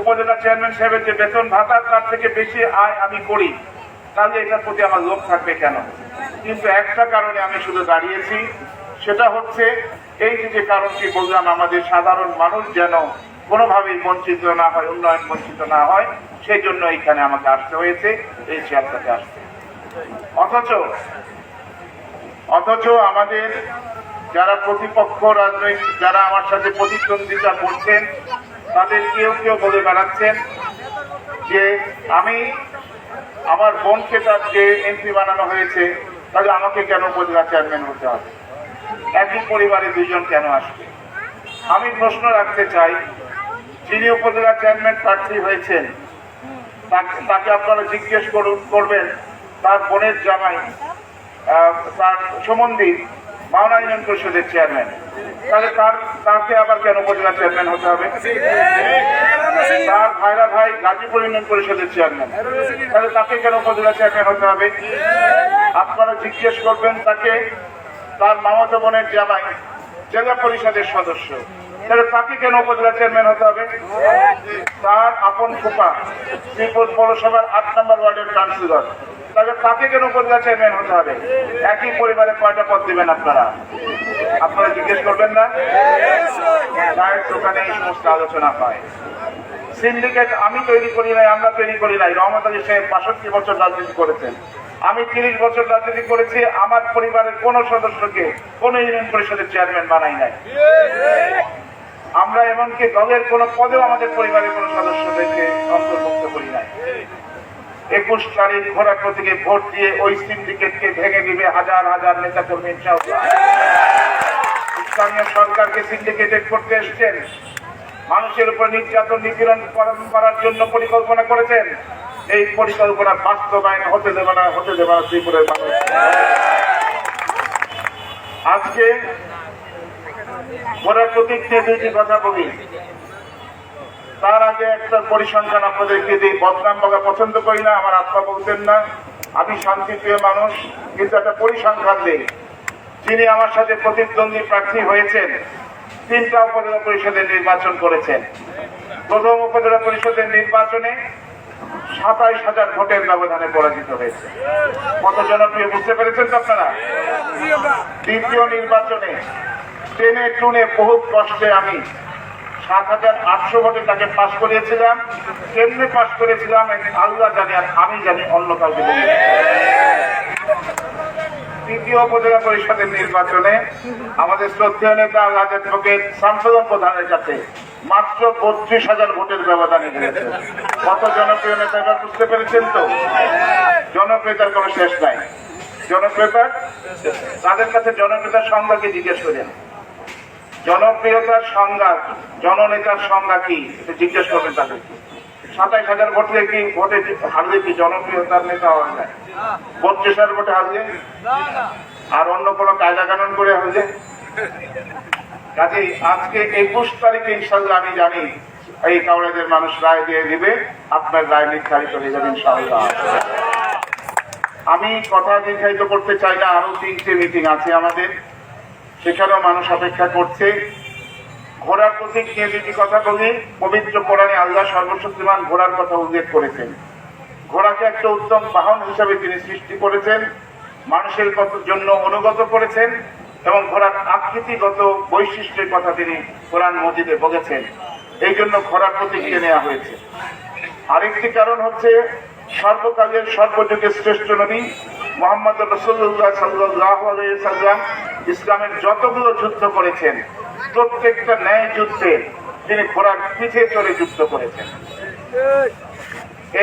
উপজেলা চেয়ারম্যান সাহেবের যে বেতন ভাতা, তার থেকে বেশি আয় আমি করি। তাহলে এটার প্রতি আমার লোভ থাকবে কেন? কিন্তু একটা কারণে আমি শুধু দাঁড়িয়েছি, সেটা হচ্ছে এই যে কারণটি বললাম, আমাদের সাধারণ মানুষ যেন কোনোভাবেই বঞ্চিত না হয়, উন্নয়ন বঞ্চিত না হয়, সেই জন্য এখানে আমাকে আসতে হয়েছে, এই চেয়ারটাতে আসতে। অথচ অথচ আমাদের যারা প্রতিপক্ষ রাজনৈতিক, যারা আমার সাথে প্রতিদ্বন্দ্বিতা করছেন তাদের কেউ কেউ বলে বেড়াচ্ছেন যে আমি আমার বোনকে তার যে এমপি বানানো হয়েছে, তাহলে আমাকে কেন উপজেলা চেয়ারম্যান হতে হবে? একই পরিবারে দুইজন কেন আসবে? আমি প্রশ্ন রাখতে চাই, যিনি উপজেলা চেয়ারম্যান প্রার্থী হয়েছেন, তাকে- তাকে আপনারা জিজ্ঞেস করুন, করবেন, তার বোনের জামাই তার সম্বন্ধী মাওনা ইউনিয়ন পরিষদের চেয়ারম্যান তাহলে তার, তাকে আবার কেন উপজেলা চেয়ারম্যান হতে হবে? তার ভাইরা ভাই গাজীপুর ইউনিয়ন পরিষদের চেয়ারম্যান তাহলে তাকে কেন উপজেলা চেয়ারম্যান হতে হবে? আপনারা জিজ্ঞেস করবেন তাকে, তার মামাতো বোনের জামাই, জেলা পরিষদের সদস্য। তাহলে তাকে কেন উপজেলা চেয়ারম্যান হতে হবে? তার আপন ফুপা শ্রীপুর পৌরসভার আট নম্বর ওয়ার্ডের কাউন্সিলর। তাহলে তাকে কেন উপজেলা চেয়ারম্যান হতে হবে? একই পরিবারে কয়টা পদ দিবেন আপনারা? আপনারা জিজ্ঞেস করবেন না? দোকানে এই সমস্ত আলোচনা হয়। সিন্ডিকেট আমি তৈরি করি নাই, আমরা তৈরি করি নাই। রহমত আলী সাহেব বাষট্টি বছর রাজনীতি করেছেন। আমি তিরিশ বছর রাজনীতি করেছি, আমার পরিবারের কোন সদস্যকে কোন ইউনিয়ন পরিষদের চেয়ারম্যান বানাই নাই। আমরা এমনকি দলের কোন পদেও আমাদের পরিবারের কোন সদস্যদেরকে অন্তর্ভুক্ত করি নাই। একুশ তারিখ ঘোড়া প্রতীকে ভোট দিয়ে ওই সিন্ডিকেটকে ভেঙে দিবে হাজার হাজার নেতা কর্মী স্থানীয় সরকারকে সিন্ডিকেটেড করতে এসছেন। মানুষের উপর নির্যাতন নিপীড়ন করার জন্য পরিকল্পনা করেছেন। এই পরিকল্পনা বাস্তবায়নে হতে দেবে না, হতে দেবে না ত্রিপুরের মানুষ। আজকে ঘোড়ার প্রতীক নিয়ে দুইটি কথা বলি তার আগে একটা পরিসংখ্যান আপনাদেরকে দিই। বদনাম বলা পছন্দ করি না, আমার আত্মা বলতেন না। আমি শান্তিপ্রিয় মানুষ, কিন্তু একটা পরিসংখ্যান দিই। যিনি আমার সাথে প্রতিদ্বন্দ্বী প্রার্থী হয়েছেন, তিনটা উপজেলা পরিষদের নির্বাচন করেছেন। প্রথম উপজেলা পরিষদের নির্বাচনে সাতাইশ হাজার ভোটের ব্যবধানে পরাজিত হয়েছে। কত জনপ্রিয় বুঝতে পেরেছেন তো আপনারা? দ্বিতীয় নির্বাচনে টেনে টুনে বহু কষ্টে আমি সাত হাজার আটশো ভোটে তাকে পাশ করিয়েছিলাম। কেমনে পাশ করেছিলাম আল্লাহ জানি আর আমি জানি, অন্য কাউকে তৃতীয় উপজেলা পরিষদের নির্বাচনে আমাদের শ্রদ্ধেয় নেতা রাজের ভোগের সাংসদন প্রধানের কাছে মাত্র বত্রিশ হাজার ভোটের ব্যবধানে দিয়েছে কত জনপ্রিয় নেতা এবার বুঝতে পেরেছেন তো? জনপ্রিয়তার কোনো শেষ নাই। জনপ্রিয়তার তাদের কাছে জনপ্রিয়তার সংজ্ঞাকে জিজ্ঞেস করেন? জনপ্রিয়তার সংজ্ঞা, জননেতার সংজ্ঞা কি? জিজ্ঞেস করবেন তাদেরকে সাতাইশ হাজার ভোটে কি ভোটে হারলে কি জনপ্রিয়তার নেতা হওয়া যায়? বত্রিশ হাজার ভোটে হারলে? আর অন্য কোনো কায়দা কানুন করে হলে কাজেই আজকে একুশ তারিখে ইনশাল্লাহ আমি জানি এই কাউরাদের মানুষ রায় দিয়ে দিবে, আপনার রায় নির্ধারিত হয়ে যাবে ইনশাল্লাহ আমি কথা নির্ধারিত করতে চাই না আরও তিনটে মিটিং আছে আমাদের। সেখানেও মানুষ অপেক্ষা করছে। ঘোড়ার প্রতীক নিয়ে দুটি কথা বলি। পবিত্র কোরআনে আল্লাহ সর্বশক্তিমান ঘোড়ার কথা উল্লেখ করেছেন। ঘোড়াকে একটা উত্তম বাহন হিসাবে তিনি সৃষ্টি করেছেন, মানুষের জন্য অনুগত করেছেন এবং ঘোড়ার আকৃতিগত বৈশিষ্ট্যের কথা তিনি কোরআন মজিদে বলেছেন। এই জন্য ঘোড়ার প্রতীককে নেওয়া হয়েছে। আরেকটি কারণ হচ্ছে, সর্বকালের সর্বযুগের শ্রেষ্ঠ নবী মোহাম্মদ রসুল্লাহ সাল্লাহ সাল্লাম ইসলামের যতগুলো যুদ্ধ করেছেন, প্রত্যেকটা ন্যায় যুদ্ধে তিনি ঘোড়ার পিঠে চলে যুদ্ধ করেছেন।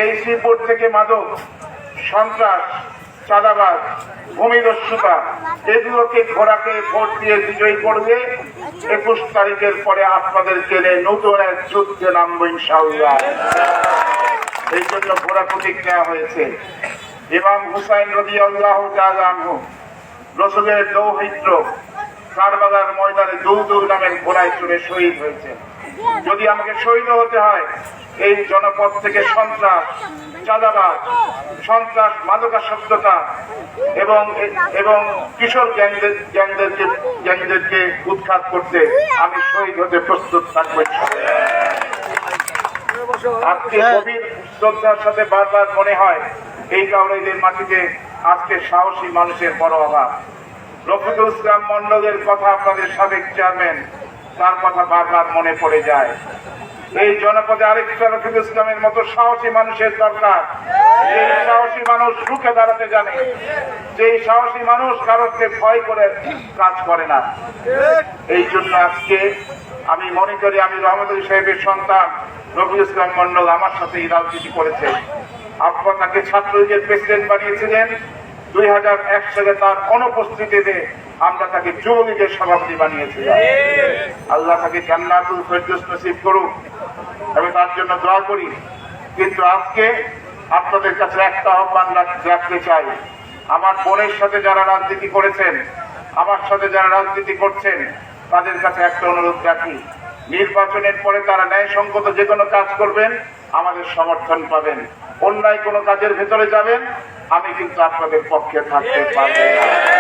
এই শ্রীপুর থেকে মাদক, সন্ত্রাস, চাঁদাবাজ, ভূমিদস্যুতা, এগুলোকে ঘোড়াকে ভোট দিয়ে বিজয়ী করবে। একুশ তারিখের পরে আপনাদের কেনে নতুন এক যুদ্ধে নামবো ইনশাল্লাহ এই জন্য ঘোড়া প্রতীক হয়েছে। ইমাম হুসাইন রবি আল্লাহ রসুলের দৌহিত্র কারবালার ময়দানে দৌদৌল নামের ঘোড়ায় চড়ে শহীদ হয়েছে যদি আমাকে শহীদ হতে হয় এই জনপদ থেকে সন্ত্রাস চাঁদাবাদ সন্ত্রাস মাদকাসক্ততা এবং এবং কিশোর গ্যাংদের গ্যাংদেরকে গ্যাংদেরকে উৎখাত করতে আমি শহীদ হতে প্রস্তুত থাকব। আজকে গভীর শ্রদ্ধার সাথে বারবার মনে হয় এই কাউরাইদের মাটিতে আজকে সাহসী মানুষের বড় অভাব। রফিকুল ইসলাম মন্ডলের কথা আপনাদের সাবেক চেয়ারম্যান, তার কথা বারবার মনে পড়ে যায়। এই জনপদে আরেকটা রফিকুল ইসলামের মতো সাহসী মানুষের দরকার। এই সাহসী মানুষ রুখে দাঁড়াতে জানে যেই সাহসী মানুষ কারোকে ভয় করে কাজ করে না। এই জন্য আজকে আমি মনে করি, আমি রহমতুল সাহেবের সন্তান রফিকুল ইসলাম মন্ডল আমার সাথে এই রাজনীতি করেছে। আপনার তাকে ছাত্রলীগের প্রেসিডেন্ট বানিয়েছিলেন। দুই হাজার এক সালে তার অনুপস্থিতিতে আমরা তাকে যুবলীগের সভাপতি বানিয়েছিলাম। আল্লাহ তাকে জান্নাতুল ফেরদৌস নসিব করুক। আমি তার জন্য দোয়া করি। কিন্তু আজকে আপনাদের কাছে একটা আহ্বান রাখতে চাই। আমার বোনের সাথে যারা রাজনীতি করেছেন আমার সাথে যারা রাজনীতি করছেন তাদের কাছে একটা অনুরোধ রাখি। নির্বাচনের পরে তারা ন্যায়সঙ্গত যে কোনো কাজ করবেন আমাদের সমর্থন পাবেন। অন্যায় কোনো কাজের ভেতরে যাবেন আমি কিন্তু আপনাদের পক্ষে থাকতে পারব না।